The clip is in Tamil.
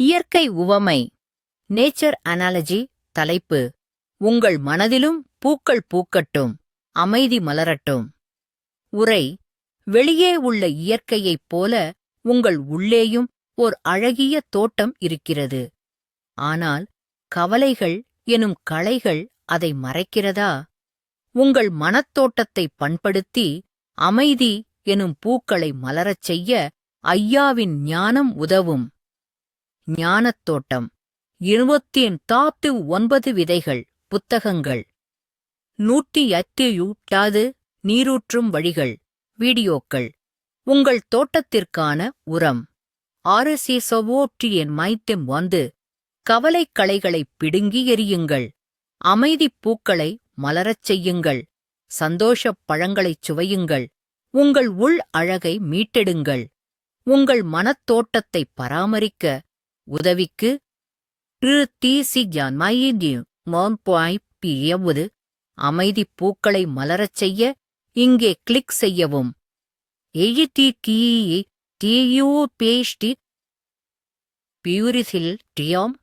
இயற்கை உவமை. நேச்சர் அனாலஜி தலைப்பு. உங்கள் மனதிலும் பூக்கள் பூக்கட்டும். அமைதி மலரட்டும். உரை. வெளியே உள்ள இயற்கையைப் போல உங்கள் உள்ளேயும் ஓர் அழகிய தோட்டம் இருக்கிறது. ஆனால் கவலைகள் எனும் களைகள் அதை மறைக்கிறதா? உங்கள் மனத்தோட்டத்தை பண்படுத்தி அமைதி எனும் பூக்களை மலரச் செய்ய ஐயாவின் ஞானம் உதவும். ஞானத் தோட்டம். இருபத்தி தாத்து ஒன்பது விதைகள் புத்தகங்கள். நூற்றி எட்டு யூட்டாது நீரூற்றும் வழிகள் வீடியோக்கள். உங்கள் தோட்டத்திற்கான உரம். ஆறு சோவோற்றி என் வந்து கவலைக் களைகளைப் பிடுங்கி எறியுங்கள். அமைதிப் பூக்களை மலரச் செய்யுங்கள். சந்தோஷப் பழங்களைச் சுவையுங்கள். உங்கள் உள் அழகை மீட்டெடுங்கள். உங்கள் மனத்தோட்டத்தை பராமரிக்க உதவிக்கு திரு தி பியவுது அமைதிப் பூக்களை மலரச் செய்ய இங்கே கிளிக் செய்யவும். எயிட்டி கீ டியூ பேஷ்டி பியூரிசில் டியாம்